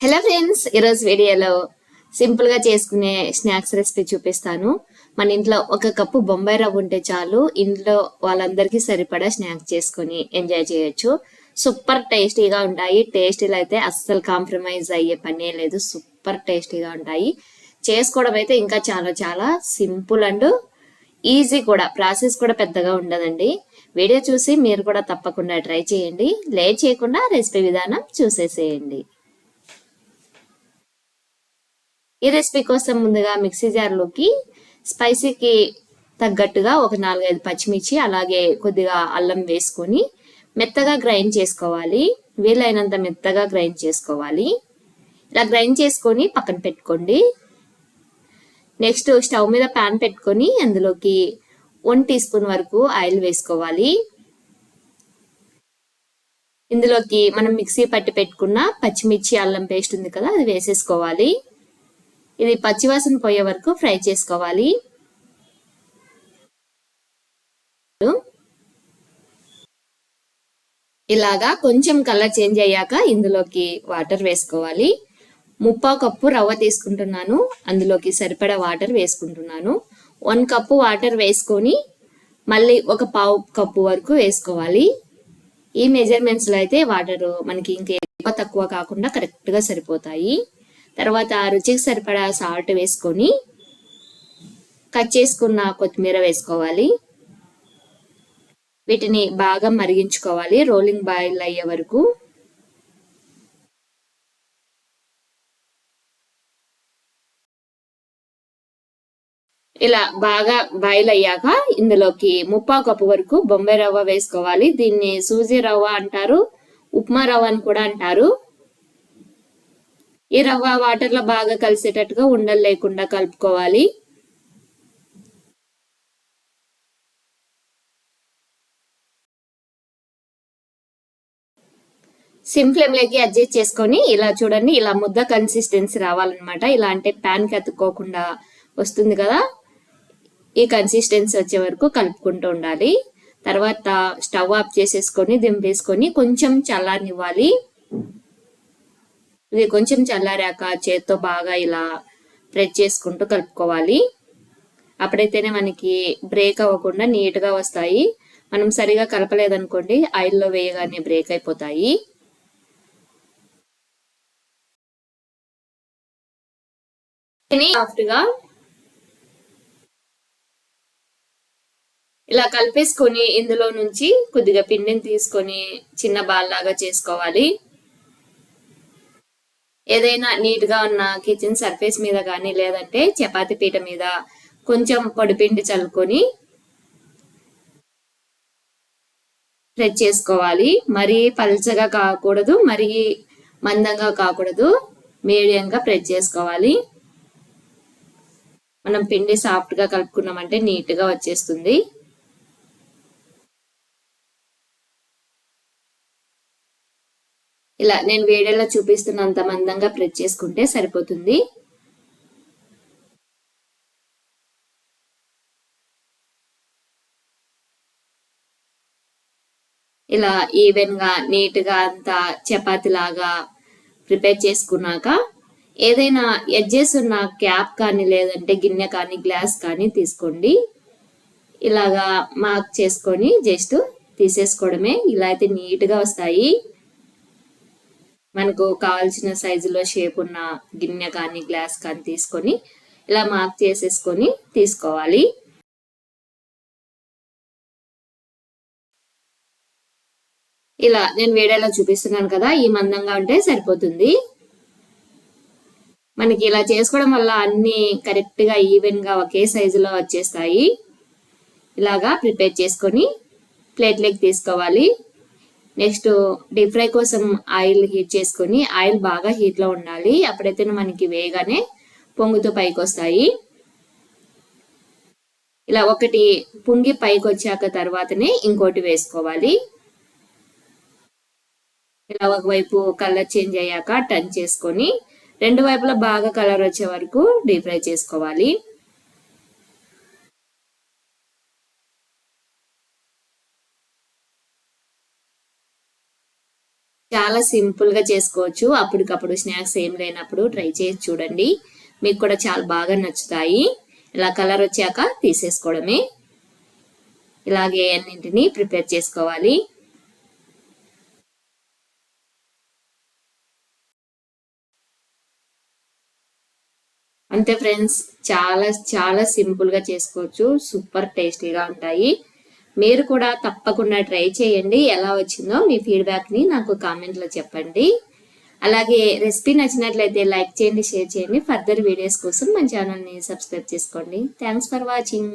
Hello friends ఈరోజు వీడియోలో సింపుల్గా చేసుకునే స్నాక్స్ రెసిపీ చూపిస్తాను. మన ఇంట్లో ఒక కప్పు బొంబాయి రవ్వ ఉంటే చాలు ఇంట్లో వాళ్ళందరికీ సరిపడా స్నాక్స్ చేసుకొని ఎంజాయ్ చేయొచ్చు. సూపర్ టేస్టీగా ఉంటాయి. టేస్టీలో అయితే అస్సలు కాంప్రమైజ్ అయ్యే పనే లేదు. సూపర్ టేస్టీగా ఉంటాయి. చేసుకోవడం అయితే ఇంకా చాలా చాలా సింపుల్ అండ్ ఈజీ కూడా. ప్రాసెస్ కూడా పెద్దగా ఉండదండి. వీడియో చూసి మీరు కూడా తప్పకుండా ట్రై చేయండి. లేట్ చేయకుండా రెసిపీ విధానం చూసేసేయండి. ఈ రెసిపీ కోసం ముందుగా మిక్సీ జార్లోకి స్పైసీకి తగ్గట్టుగా ఒక నాలుగైదు పచ్చిమిర్చి అలాగే కొద్దిగా అల్లం వేసుకొని మెత్తగా గ్రైండ్ చేసుకోవాలి. వీలైనంత మెత్తగా గ్రైండ్ చేసుకోవాలి. ఇలా గ్రైండ్ చేసుకొని పక్కన పెట్టుకోండి. నెక్స్ట్ స్టవ్ మీద ప్యాన్ పెట్టుకొని అందులోకి వన్ టీ స్పూన్ వరకు ఆయిల్ వేసుకోవాలి. ఇందులోకి మనం మిక్సీ పట్టి పెట్టుకున్న పచ్చిమిర్చి అల్లం పేస్ట్ ఉంది కదా అది వేసేసుకోవాలి. ఇది పచ్చివాసన పోయే వరకు ఫ్రై చేసుకోవాలి. ఇలాగా కొంచెం కలర్ చేంజ్ అయ్యాక ఇందులోకి వాటర్ వేసుకోవాలి. ముప్పా కప్పు రవ్వ తీసుకుంటున్నాను. అందులోకి సరిపడా వాటర్ వేసుకుంటున్నాను. వన్ కప్పు వాటర్ వేసుకొని మళ్ళీ ఒక పావు కప్పు వరకు వేసుకోవాలి. ఈ మెజర్మెంట్స్లో అయితే వాటర్ మనకి ఇంకా ఎక్కువ తక్కువ కాకుండా కరెక్ట్గా సరిపోతాయి. తర్వాత రుచికి సరిపడా సాల్ట్ వేసుకొని కట్ చేసుకున్న కొత్తిమీర వేసుకోవాలి. వీటిని బాగా మరిగించుకోవాలి. రోలింగ్ బాయిల్ అయ్యే వరకు. ఇలా బాగా బాయిల్ అయ్యాక ఇందులోకి ముప్పా కప్పు వరకు బొంబాయి రవ్వ వేసుకోవాలి. దీన్ని సూజీ రవ్వ అంటారు ఉప్మా రవ్వ అని కూడా అంటారు. ఈ రవ్వ వాటర్లో బాగా కలిసేటట్టుగా ఉండలు లేకుండా కలుపుకోవాలి. సిమ్ ఫ్లేమ్లోకి అడ్జస్ట్ చేసుకొని ఇలా చూడండి ఇలా ముద్ద కన్సిస్టెన్సీ రావాలన్నమాట. ఇలా అంటే ప్యాన్కి అతుక్కోకుండా వస్తుంది కదా. ఈ కన్సిస్టెన్సీ వచ్చే వరకు కలుపుకుంటూ ఉండాలి. తర్వాత స్టవ్ ఆఫ్ చేసేసుకొని దింపేసుకొని కొంచెం చల్లారనివ్వాలి. ఇది కొంచెం చల్లారాక చేత్తో బాగా ఇలా ప్రెస్ చేసుకుంటూ కలుపుకోవాలి. అప్పుడైతేనే మనకి బ్రేక్ అవ్వకుండా నీట్గా వస్తాయి. మనం సరిగా కలపలేదనుకోండి ఆయిల్లో వేయగానే బ్రేక్ అయిపోతాయి. సాఫ్ట్గా ఇలా కలిపేసుకొని ఇందులో నుంచి కొద్దిగా పిండిని తీసుకొని చిన్న బాల్ లాగా చేసుకోవాలి. ఏదైనా నీట్గా ఉన్న కిచెన్ సర్ఫేస్ మీద కానీ లేదంటే చపాతి పీట మీద కొంచెం పొడిపిండి చల్లుకొని ప్రెస్ చేసుకోవాలి. మరీ పల్చగా కాకూడదు మరీ మందంగా కాకూడదు. మీడియంగా ప్రెస్ చేసుకోవాలి. మనం పిండి సాఫ్ట్గా కలుపుకున్నామంటే నీట్గా వచ్చేస్తుంది. ఇలా నేను వేడేలా చూపిస్తున్నంత మందంగా ప్రెస్ చేసుకుంటే సరిపోతుంది. ఇలా ఈవెన్గా నీట్గా అంతా చపాతి లాగా ప్రిపేర్ చేసుకున్నాక ఏదైనా ఎడ్జెస్ ఉన్న క్యాప్ కానీ లేదంటే గిన్నె కానీ గ్లాస్ కానీ తీసుకోండి. ఇలాగా మార్క్ చేసుకొని జస్ట్ తీసేసుకోవడమే. ఇలా అయితే నీట్గా వస్తాయి. మనకు కావాల్సిన సైజులో షేప్ ఉన్న గిన్నె కానీ గ్లాస్ కానీ తీసుకొని ఇలా మార్క్ చేసేసుకొని తీసుకోవాలి. ఇలా నేను వేడేలా చూపిస్తున్నాను కదా ఈ మందంగా ఉంటే సరిపోతుంది. మనకి ఇలా చేసుకోవడం వల్ల అన్ని కరెక్ట్గా ఈవెన్గా ఒకే సైజులో వచ్చేస్తాయి. ఇలాగా ప్రిపేర్ చేసుకొని ప్లేట్లోకి తీసుకోవాలి. నెక్స్ట్ డీప్ ఫ్రై కోసం ఆయిల్ హీట్ చేసుకొని ఆయిల్ బాగా హీట్లో ఉండాలి. అప్పుడైతే మనకి వేగానే పొంగుతో పైకి వస్తాయి ఇలా ఒకటి పొంగి పైకి వచ్చాక తర్వాతనే ఇంకోటి వేసుకోవాలి. ఇలా ఒకవైపు కలర్ చేంజ్ అయ్యాక టర్న్ చేసుకొని రెండు వైపులా బాగా కలర్ వచ్చే వరకు డీప్ ఫ్రై చేసుకోవాలి. చాలా సింపుల్గా చేసుకోవచ్చు. అప్పటికప్పుడు స్నాక్స్ ఏం లేనప్పుడు ట్రై చేసి చూడండి. మీకు కూడా చాలా బాగా నచ్చుతాయి. ఇలా కలర్ వచ్చాక తీసేసుకోవడమే. ఇలాగే అన్నింటినీ ప్రిపేర్ చేసుకోవాలి. అంతే ఫ్రెండ్స్ చాలా చాలా సింపుల్గా చేసుకోవచ్చు. సూపర్ టేస్టీగా ఉంటాయి. మీరు కూడా తప్పకుండా ట్రై చేయండి. ఎలా వచ్చిందో మీ ఫీడ్బ్యాక్ని నాకు కామెంట్లో చెప్పండి. అలాగే రెసిపీ నచ్చినట్లయితే లైక్ చేయండి షేర్ చేయండి. ఫర్దర్ వీడియోస్ కోసం మన ఛానల్ని సబ్స్క్రైబ్ చేసుకోండి. Thanks for watching.